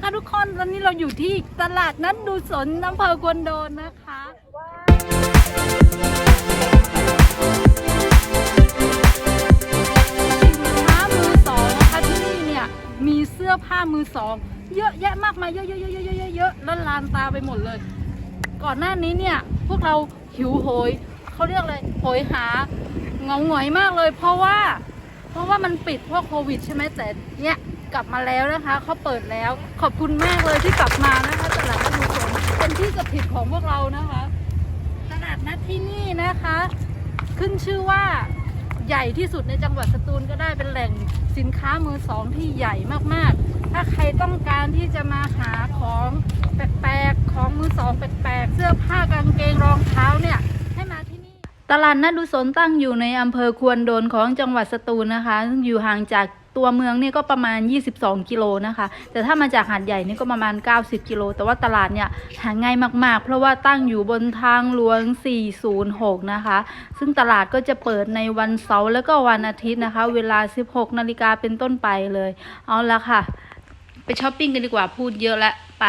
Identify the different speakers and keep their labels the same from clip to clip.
Speaker 1: นะคะทุกคนตอนนี้เราอยู่ที่ตลาดนัดดูสนอำเภอกวนโดนนะคะสินค้ามือสองนะคะที่นี่เนี่ยมีเสื้อผ้ามือสองเยอะแยะมากมายเยอะเยอะเยอะเยอะเยอะเยอะล้วลานตาไปหมดเลย ก่อนหน้านี้เนี่ยพวกเราหิวโหยเขาเรียกอะไรโหยหาเงาหงอยมากเลย เพราะว่า เพราะว่ามันปิดเพราะโควิดใช่ไหมแต่เนี่ย กลับมาแล้วนะคะเขาเปิดแล้ว ขอบคุณมากเลยที่กลับมานะคะตลาดนัดดูสนเป็นที่สถิตของพวกเรานะคะ ตลาดนัดที่นี่นะคะ ขึ้นชื่อว่าใหญ่ที่สุดในจังหวัดสตูลก็ได้เป็นแหล่งสินค้ามือสองที่ใหญ่มากๆ ถ้าใครต้องการที่จะมาหาของแปลกๆ ของมือสองแปลกๆ เสื้อผ้ากางเกงรองเท้าเนี่ยให้มาที่นี่ ตลาดนัดดุสนตั้งอยู่ในอำเภอควนโดนของจังหวัดสตูลนะคะ อยู่ห่างจาก ตัวเมืองเนี่ยก็ประมาณ 22 กิโลนะคะ แต่ถ้ามาจากหาดใหญ่นี่ก็ประมาณ 90 กิโล แต่ว่าตลาดเนี่ยหาง่ายมากๆ เพราะว่าตั้งอยู่บนทางหลวง 406 นะคะ ซึ่งตลาดก็จะเปิดในวันเสาร์แล้วก็วันอาทิตย์นะคะ เวลา 16 นาฬิกาเป็นต้นไปเลย เอาละค่ะ ไปช้อปปิ้งกันดีกว่าพูดเยอะแล้วไป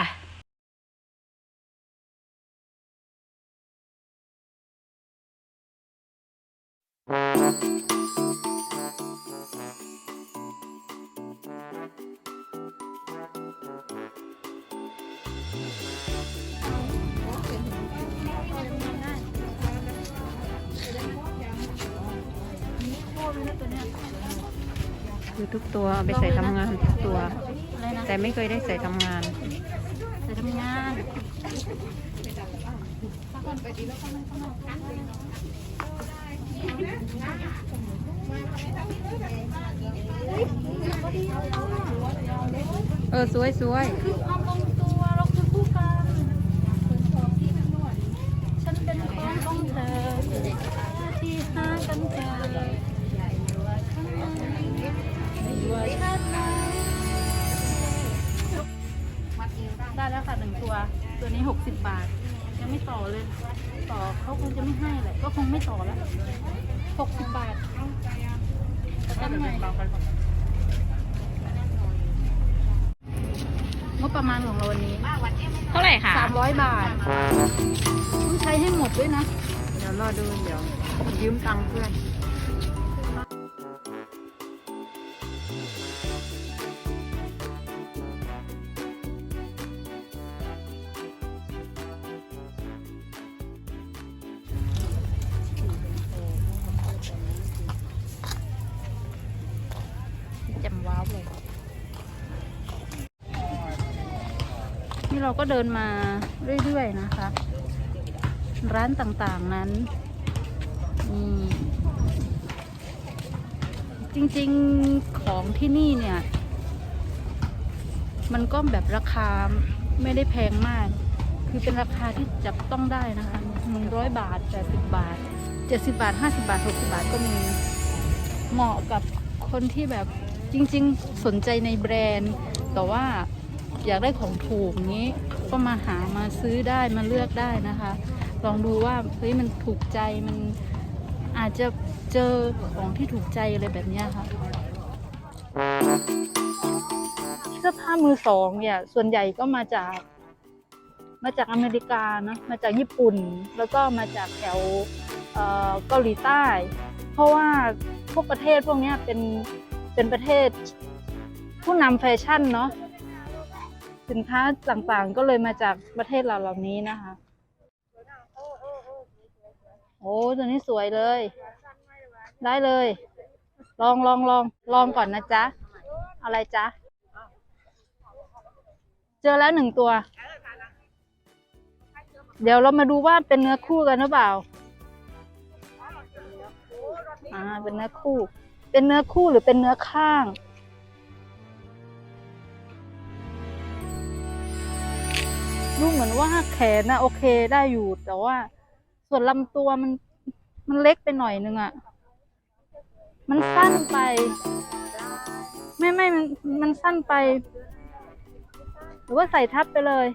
Speaker 2: คือทุกตัวเอาไปใส่ทำงานทุกตัว
Speaker 1: อะไรนะ
Speaker 2: แต่ไม่เคยได้ใส่ทำงาน
Speaker 1: ไปทำงาน
Speaker 2: เออสวยสวย
Speaker 1: ได้แล้วค่ะหนึ่งตัว ตัวนี้60บาท ยังไม่ต่อเลย ต่อเขาคงจะไม่ให้แหละก็คงไม่ต่อแล้ว60บาททำไงงบประมาณของเราวันนี้
Speaker 2: เท่าไหร่คะ
Speaker 1: สามร้อยบาทต้องใช้ให้หมดด้วยนะ
Speaker 2: เดี๋ยวรอดูเดี๋ยวยืมตังค์เพื่อน
Speaker 1: จำว้าวเลย นี่เราก็เดินมาเรื่อยๆนะคะ ร้านต่างๆนั้นนี่จริงๆของที่นี่เนี่ย มันก็แบบราคาไม่ได้แพงมาก คือเป็นราคาที่จับต้องได้นะคะหนึ่งร้อยบาทแปดสิบบาทเจ็ดสิบาทห้าสิบาทหกสิบาทก็มีเหมาะกับคนที่แบบ จริงๆ สนใจในแบรนด์ แต่ว่าอยากได้ของถูกนี้ ก็มาหามาซื้อได้มาเลือกได้นะคะ ลองดูว่าเฮ้ยมันถูกใจมันอาจจะเจอของที่ถูกใจอะไรแบบนี้ค่ะเสื้อผ้ามือสองเนี่ยส่วนใหญ่ก็มาจาก มาจากอเมริกานะมาจากญี่ปุ่น แล้วก็มาจากแถวเกาหลีใต้ เพราะว่าพวกประเทศพวกนี้เป็น เป็นประเทศผู้นำแฟชั่นเนาะสินค้าต่างๆ ก็เลยมาจากประเทศเราเหล่านี้นะคะ โอ้ตัวนี้สวยเลย ได้เลย ลองลองลองลองก่อนนะจ๊ะ อะไรจ๊ะ เจอแล้วหนึ่งตัว เดี๋ยวเรามาดูว่าเป็นเนื้อคู่กันหรือเปล่า อ่า เป็นเนื้อคู่ เป็นเนื้อคู่หรือเป็นเนื้อข้าง ดูเหมือนว่าแขนนะโอเคได้อยู่ แต่ว่า ส่วนลำตัวมันมันเล็กไปหน่อยนึงอะ่ะ มันสั้นไป ไม่ไม่มันมันสั้นไป หรือว่าใส่ทับไปเลย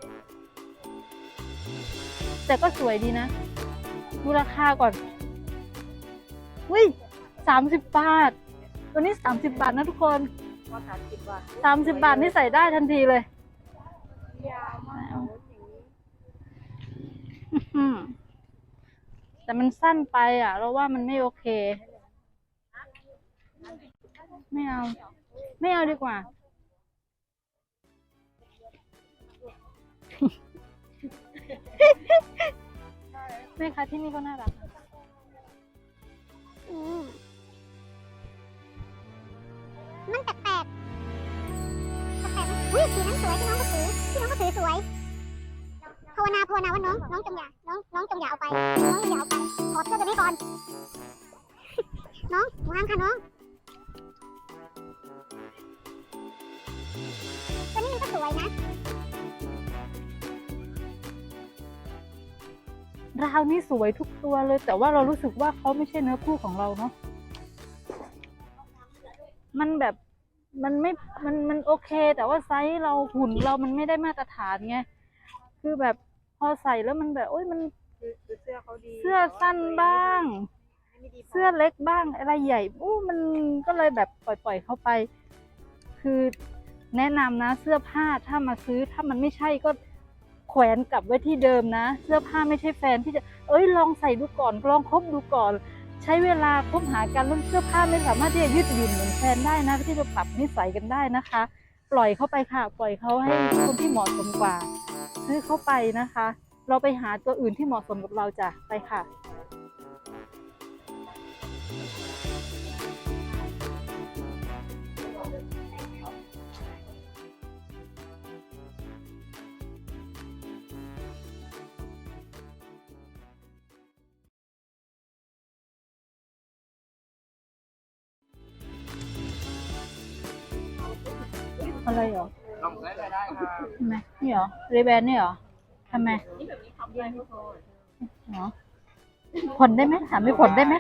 Speaker 1: แต่ก็สวยดีนะ ดูราคาก่อนวิสามสิบบาท ตันนี้ 30 บาทนะทุกคนสามสิบบาท30 บาทนี่ใส่ได้ทันทีเลยแต่มันสั้นไปอะ เราว่ามันไม่โอเค ไม่เอา ไม่เอาดีกว่า แม่ค้าที่นี่ก็น่ารัก
Speaker 3: อืม มันแปลกๆแปลกๆอุ้ยสีนั้นสวยที่น้องก็ถือที่น้องก็ถือสวยภาวนาภาวนาว่าน้องน้องจงอย่าน้องน้องจงอย่าเอาไป น้องอย่าเอาไปถอดเสื้อตัวนี้ก่อน น้องวางค่ะน้องตัวนี้มันก็สวยนะ
Speaker 1: ราวนี่สวยทุกตัวเลย แต่ว่าเรารู้สึกว่าเขาไม่ใช่เนื้อคู่ของเราเนาะ มันแบบมันไม่มันมันโอเค แต่ว่าไซส์เราหุ่นเรามันไม่ได้มาตรฐานไงคือแบบพอใส่แล้วมันแบบโอ้ยมัน
Speaker 2: เสื้อเขาดี
Speaker 1: เสื้อสั้นบ้าง เสื้อเล็กบ้างอะไรใหญ่อู้มันก็เลยแบบปล่อยๆเข้าไป คือแนะนำนะเสื้อผ้าถ้ามาซื้อถ้ามันไม่ใช่ก็แขวนกลับไว้ที่เดิมนะ เสื้อผ้าไม่ใช่แฟนที่จะ เอ้ยลองใส่ดูก่อนลองคบดูก่อน ใช้เวลาคบหากันแล้วเสื้อผ้าไม่สามารถที่จะยืดหยุ่นเหมือนแฟนได้นะที่จะปรับนิสัยกันได้นะคะ ปล่อยเข้าไปค่ะ ปล่อยเขาให้คนที่เหมาะสมกว่า ซื้อเข้าไปนะคะ เราไปหาตัวอื่นที่เหมาะสมกับเราจ้ะไปค่ะ อะไรเหรอ
Speaker 4: ลองใช้ได้ค่ะ
Speaker 1: ทำไมนี่เหรอเรแบนนี่เหรอทำไมเหรอผ่อนได้ไหมถามไม่ผ่อนได้ไหม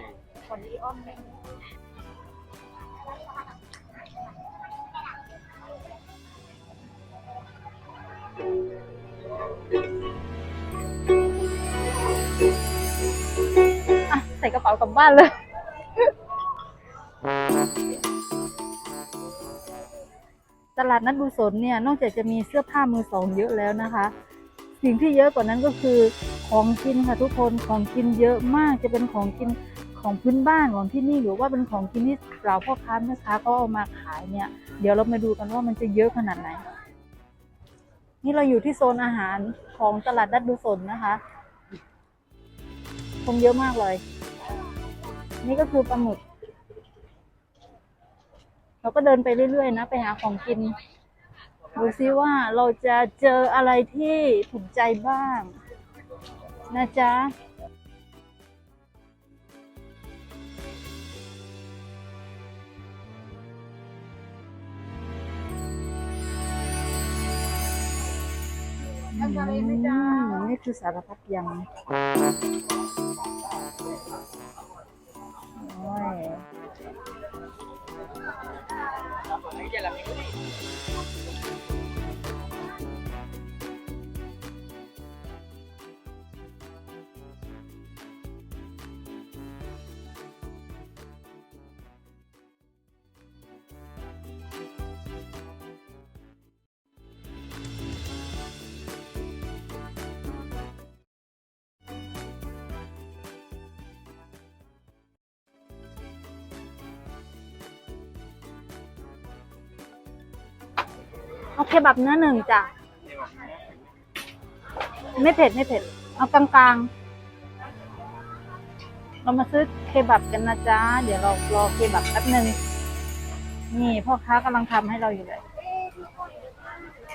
Speaker 1: อะใส่กระเป๋ากลับบ้านเลย ตลาดนัดบุษนเนี่ยนอกจากจะมีเสื้อผ้ามือสองเยอะแล้วนะคะ สิ่งที่เยอะกว่านั้นก็คือของกินค่ะทุกคนของกินเยอะมากจะเป็นของกินของพื้นบ้านของที่นี่หรือว่าเป็นของกินที่เราพ่อค้าแม่ค้าเขาเอามาขายเนี่ย เดี๋ยวเรามาดูกันว่ามันจะเยอะขนาดไหน นี่เราอยู่ที่โซนอาหารของตลาดนัดบุษนนะคะคนเยอะมากเลย นี่ก็คือปลาหมึก เราก็เดินไปเรื่อยๆนะ ไปหาของกิน ดูซิว่าเราจะเจออะไรที่ถูกใจบ้าง นะจ๊ะอืมนี่คือสารพัดยำ เอาเคบับเนื้อหนึ่งจ้ะ ไม่เผ็ดไม่เผ็ด เอากลางๆ เรามาซื้อเคบับกันนะจ๊ะ เดี๋ยวเรารอเคบับแป๊บหนึ่งนี่พ่อค้ากำลังทำให้เราอยู่เลย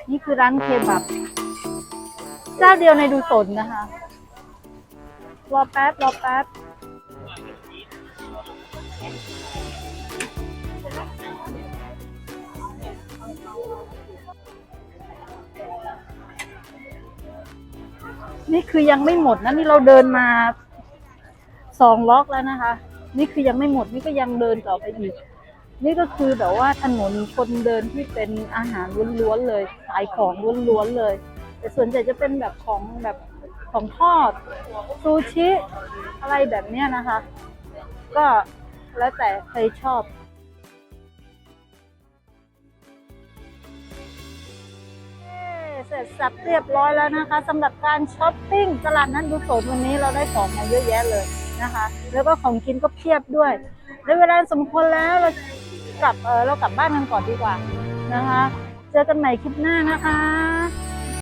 Speaker 1: นี่คือร้านเคบับ เจ้าเดียวในดูสนนะคะ รอแป๊บรอแป๊บ นี่คือยังไม่หมดนะนี่เราเดินมาสองล็อกแล้วนะคะ นี่คือยังไม่หมดนี่ก็ยังเดินต่อไปอีก นี่ก็คือแบบว่าถนนคนเดินที่เป็นอาหารล้วนๆเลยขายของล้วนๆเลย แต่ส่วนใหญ่จะเป็นแบบของแบบของทอดซูชิ อะไรแบบเนี้ยนะคะ ก็แล้วแต่ใครชอบ เสร็จสับเรียบร้อยแล้วนะคะสำหรับการช้อปปิ้งตลาดนั้นดูโสมวันนี้เราได้ของมาเยอะแยะเลยนะคะ แล้วก็ของกินก็เพียบด้วยในเวลาสมควรแล้วเรากลับเออเรากลับบ้านกันก่อนดีกว่านะคะ เจอกันใหม่คลิปหน้านะคะ